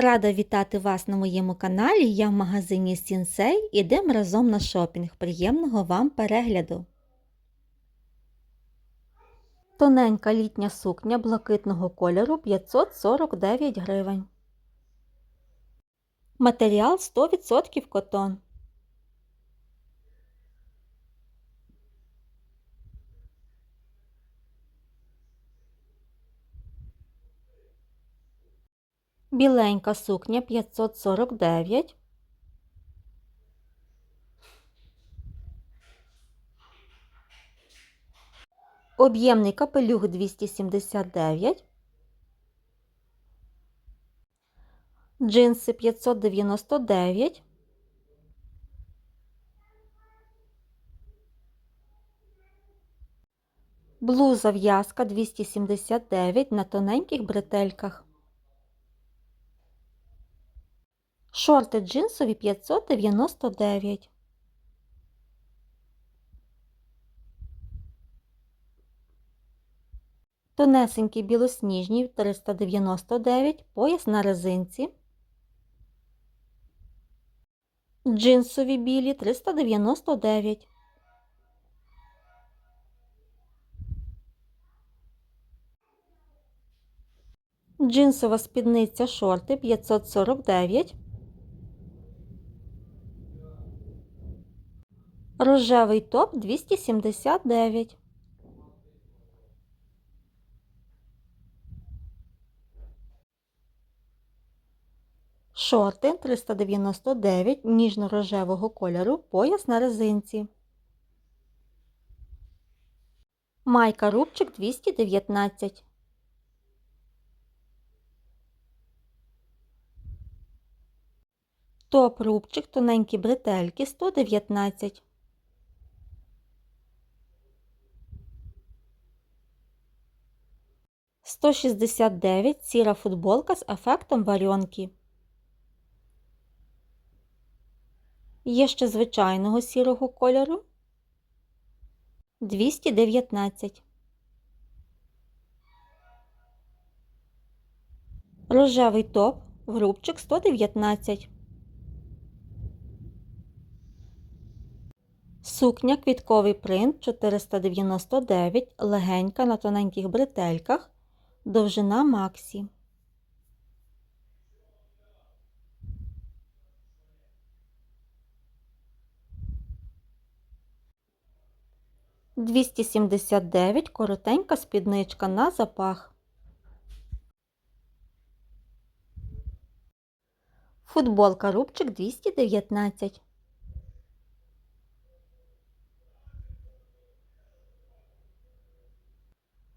Рада вітати вас на моєму каналі. Я в магазині Сінсей. Ідемо разом на шопінг. Приємного вам перегляду! Тоненька літня сукня блакитного кольору 549 гривень. Матеріал 100% котон. Біленька сукня 549. Об'ємний капелюх 279. Джинси 599. Блуза в'язка 279 на тоненьких бретельках. Шорти джинсові 599. Тонесенькі білосніжні 399, пояс на резинці. Джинсові білі 399. Джинсова спідниця шорти 549. Рожевий топ 279. Шорти 399 ніжно-рожевого кольору, пояс на резинці. Майка рубчик 219. Топ рубчик тоненькі бретельки 119. Сто шістдесят дев'ять сіра футболка з ефектом варіонки. Є ще звичайного сірого кольору 219. Рожевий топ в рубчик 119. Сукня квітковий принт 499, легенька на тоненьких бретельках, довжина Максі. Двісті сімдесят дев'ять коротенька спідничка на запах. Футболка рубчик 219.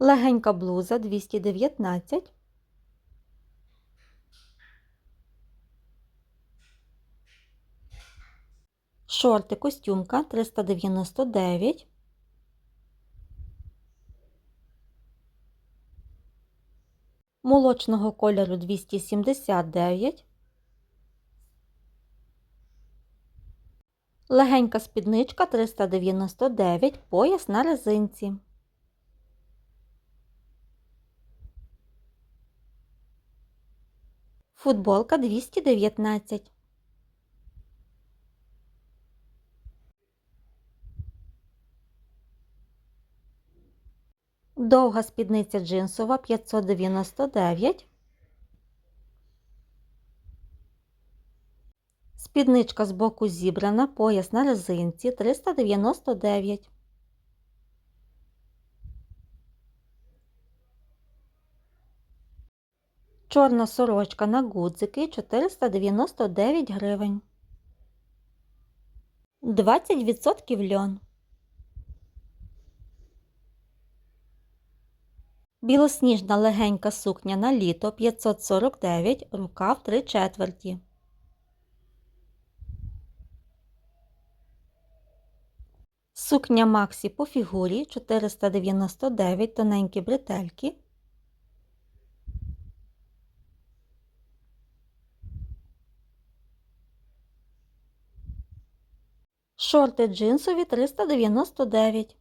Легенька блуза 219. Шорти костюмка 399. Молочного кольору 279. Легенька спідничка 399, пояс на резинці. Футболка 219. Довга спідниця джинсова 599. Спідничка з боку зібрана, пояс на резинці 399. Чорна сорочка на гудзики 499 гривень. 20% льон. Білосніжна легенька сукня на літо 549, рукав 3 четверті. Сукня Максі по фігурі 499 тоненькі бретельки. Шорти джинсові 399.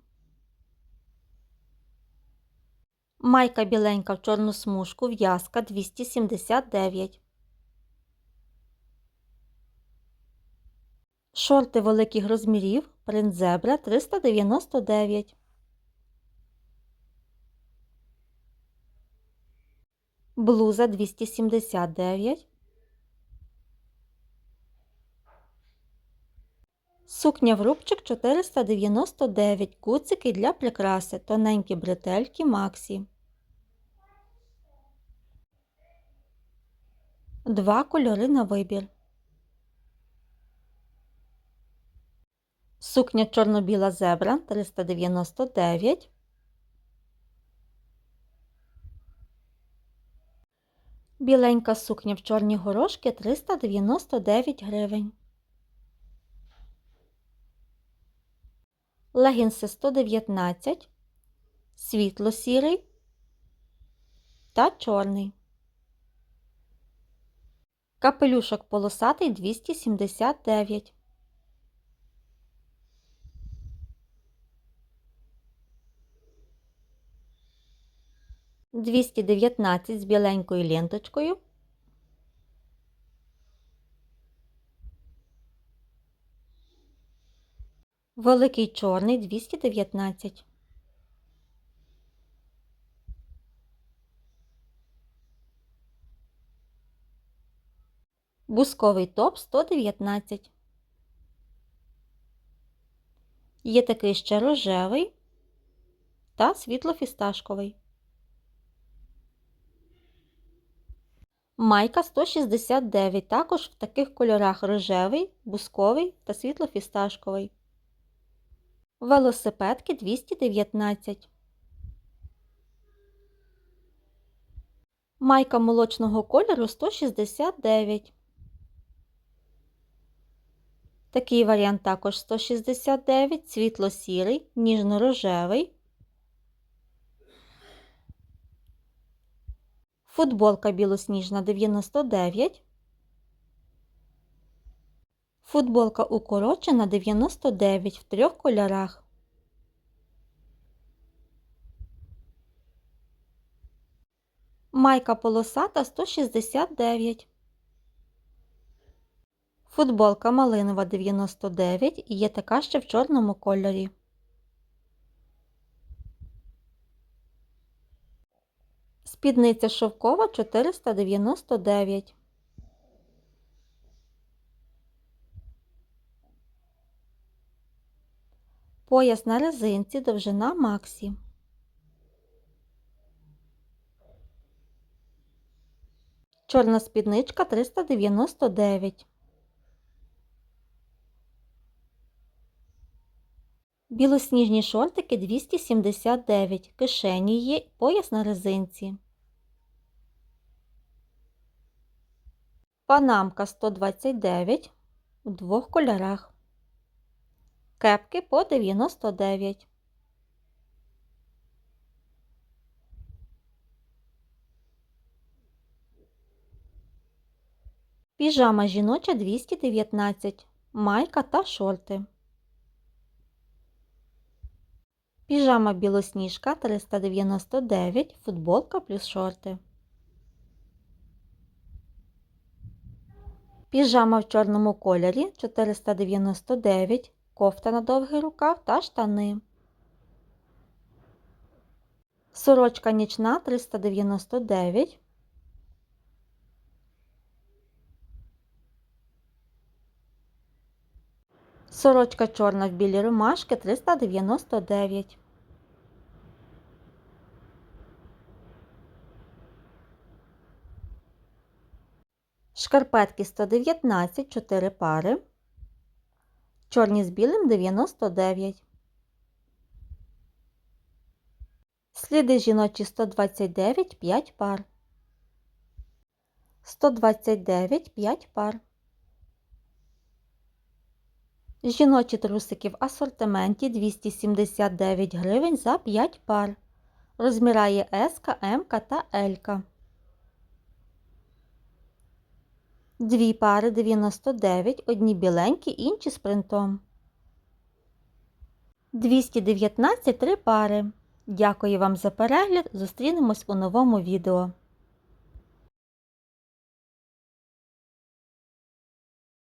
Майка біленька в чорну смужку в'язка 279. Шорти великих розмірів принцзебра 399. Блуза 279. Сукня в рубчик 499. Куцики для прикраси. Тоненькі бретельки Максі. Два кольори на вибір. Сукня чорно-біла зебра 399. Біленька сукня в чорні горошки 399 гривень. Легінси 119, світло-сірий та чорний. Капелюшок полосатий 279. Двісті дев'ятнадцять з біленькою ленточкою. Великий чорний 219. Бусковий топ 119. Є такий ще рожевий та світло-фісташковий. Майка 169, також в таких кольорах рожевий, бусковий та світло-фісташковий. Велосипедки 219. Майка молочного кольору 169. Такий варіант також 169, світло-сірий, ніжно-рожевий. Футболка білосніжна 99. Футболка укорочена 99 в трьох кольорах. Майка полосата 169. Футболка малинова 99 і є така ще в чорному кольорі. Спідниця шовкова 499. Пояс на резинці, довжина Максі. Чорна спідничка 399. Білосніжні шортики 279. Кишені є, пояс на резинці. Панамка 129 у двох кольорах. Кепки по 99. Піжама жіноча 219. Майка та шорти. Піжама білосніжка 399, футболка плюс шорти. Піжама в чорному кольорі 499, кофта на довгий рукав та штани. Сорочка нічна 399. Сорочка чорна в білі ромашки 399. Шкарпетки 119, 4 пари. Чорні з білим 99. Сліди жіночі 129, 5 пар. 129, 5 пар. Жіночі трусики в асортименті 279 гривень за 5 пар. Розмірає С, М та Л. Дві пари 99, одні біленькі, інші з принтом. 219 три пари. Дякую вам за перегляд. Зустрінемось у новому відео.